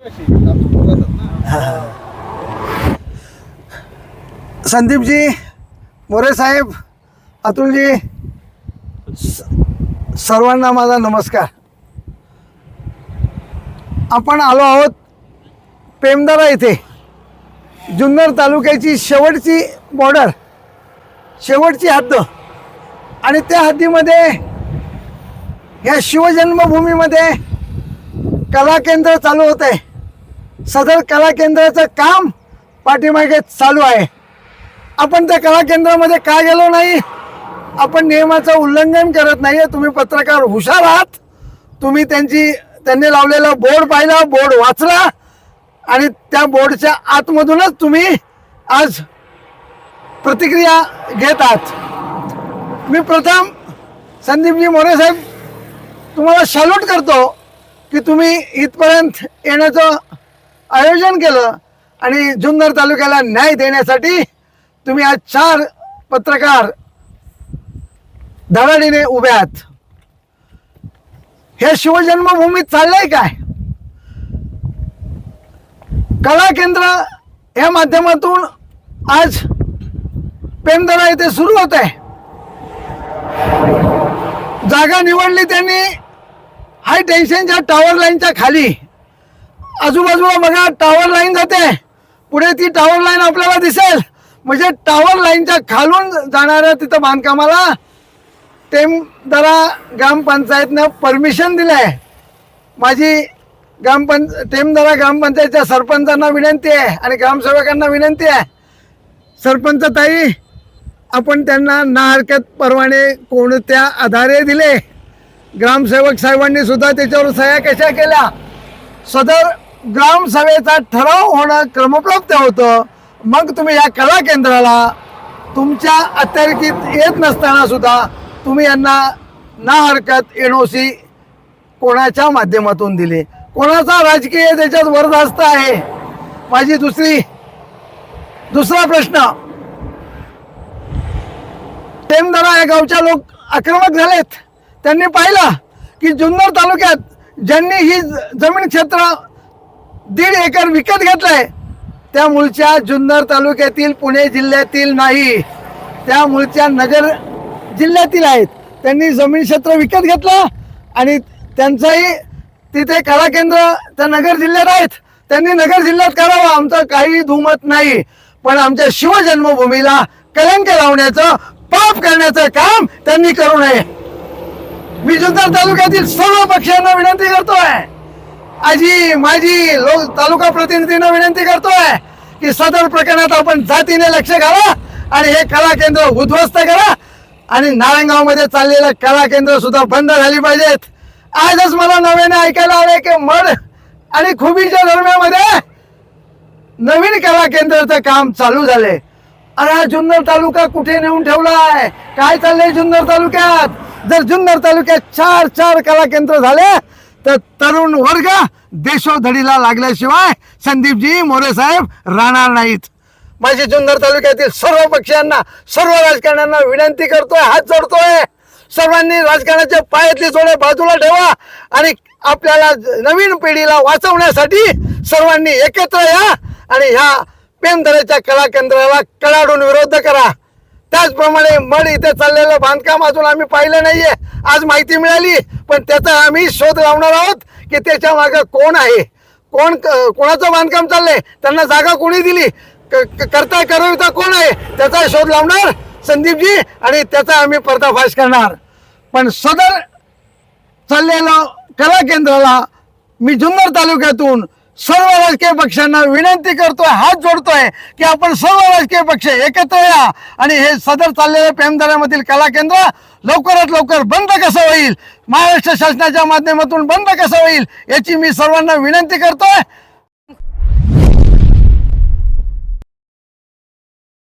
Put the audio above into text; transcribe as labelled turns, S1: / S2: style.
S1: संदीपजी मोरे साहेब अतुलजी सर्वांना माझा नमस्कार. आपण आलो आहोत पेमदारा येथे जुन्नर तालुक्याची शेवटची बॉर्डर शेवटची हद्द. आणि त्या हद्दीमध्ये या शिवजन्मभूमीमध्ये कला केंद्र चालू होत आहे सदर कला केंद्राचं काम पाठीमागे चालू आहे. आपण त्या कला केंद्रामध्ये का गेलो नाही? आपण नियमाचं उल्लंघन करत नाही आहे तुम्ही पत्रकार हुशार आहात. तुम्ही त्यांची त्यांनी लावलेला बोर्ड पाहिला बोर्ड वाचला आणि त्या बोर्डच्या आतमधूनच तुम्ही आज प्रतिक्रिया घेत आहात. मी प्रथम संदीपजी मोरे साहेब तुम्हाला सॅल्यूट करतो की तुम्ही इथपर्यंत येण्याचं आयोजन केलं आणि जुन्नर तालुक्याला न्याय देण्यासाठी तुम्ही आज चार पत्रकार धडाडीने उभे आहात. हे शिवजन्मभूमीत चाललंय काय? कला केंद्र या माध्यमातून आज पेमदरा येथे सुरू होत आहे. जागा निवडली त्यांनी. हाय टेन्शनच्या टॉवर लाईनच्या खाली. आजूबाजूला बघा टॉवर लाईन जाते. पुढे ती टॉवर लाईन आपल्याला दिसेल. म्हणजे टॉवर लाईनच्या खालून जाणाऱ्या तिथं बांधकामाला टेमदरा ग्रामपंचायतनं परमिशन दिलं आहे माझी ग्रामपंच टेमदरा ग्रामपंचायतच्या सरपंचांना विनंती आहे आणि ग्रामसेवकांना विनंती आहे. सरपंच ताई आपण त्यांना ना हरकत परवाने कोणत्या आधारे दिले? ग्रामसेवक साहेबांनी सुद्धा त्याच्यावर सह्या कशा केल्या? सदर ग्रामसभेचा ठराव होणं क्रमप्राप्त होतं. मग तुम्ही या कला केंद्राला तुमच्या अत्यारिकीत येत नसताना सुद्धा तुम्ही यांना ना हरकत एन ओ सी कोणाच्या माध्यमातून दिली. कोणाचा राजकीय त्याच्यात वरदास्त आहे? माझी दुसरी दुसरा प्रश्न. टेमदरा या गावच्या लोक आक्रमक झालेत. त्यांनी पाहिलं की जुन्नर तालुक्यात ज्यांनी ही ज- जमीन क्षेत्र दीड एकर विकत घेतलंय त्या मूळच्या जुन्नर तालुक्यातील पुणे जिल्ह्यातील नाही. त्या मूळच्या नगर जिल्ह्यातील आहेत. त्यांनी जमीन क्षेत्र विकत घेतलं आणि त्यांचंही तिथे कला केंद्र त्या नगर जिल्ह्यात आहेत. त्यांनी नगर जिल्ह्यात करावं आमचं काही धुमत नाही. पण आमच्या शिवजन्मभूमीला कलंक लावण्याचं पाप करण्याचं काम त्यांनी करू नये. मी जुन्नर तालुक्यातील सर्व पक्षांना विनंती करतोय. आजी माझी लोक तालुका प्रतिनिधींना विनंती करतोय की सदर प्रकरणात आपण जातीने लक्ष घाला आणि हे कला केंद्र उद्ध्वस्त करा आणि नारायणगावमध्ये चाललेलं कला केंद्र सुद्धा बंद झाली पाहिजेत. आजच मला नव्याने ऐकायला आले की मड आणि खुबीच्या दरम्यामध्ये नवीन कला केंद्राचं काम चालू झाले अरे हा जुन्नर तालुका कुठे नेऊन ठेवला आहे काय चाललंय जुन्नर तालुक्यात? जर जुन्नर तालुक्यात चार चार कला केंद्र झाले तर तरुण वर्ग देशोधडीला लागल्याशिवाय संदीपजी मोरे साहेब राहणार नाहीत. माझी जुन्नर तालुक्यातील सर्व पक्षांना सर्व राजकारण्यांना विनंती करतोय हात जोडतोय. सर्वांनी राजकारणाच्या पायातले जोडे बाजूला ठेवा आणि आपल्याला नवीन पिढीला वाचवण्यासाठी सर्वांनी एकत्र या आणि ह्या पेमदऱ्याच्या कला केंद्राला कडाडून विरोध करा. त्याचप्रमाणे मड इथे चाललेलं बांधकाम अजून आम्ही पाहिलं नाहीये. आज माहिती मिळाली. पण त्याचा आम्ही शोध लावणार आहोत की त्याच्यामागे कोण आहे. कोण क- कोणाचं बांधकाम चाललंय? त्यांना जागा कोणी दिली? क- करता करविता कोण आहे? त्याचा शोध लावणार संदीपजी आणि त्याचा आम्ही पर्दाफाश करणार. पण सदर चाललेलं कला केंद्राला मी जुन्नर तालुक्यातून सर्व राजकीय पक्षांना विनंती करतोय हात जोडतोय की आपण सर्व राजकीय पक्ष एकत्र या. आणि हे सदर चाललेल्या प्रेमदऱ्यामधील कला केंद्र लवकरात लवकर बंद कसं होईल? महाराष्ट्र शासनाच्या माध्यमातून बंद कसं होईल? याची मी सर्वांना विनंती करतोय.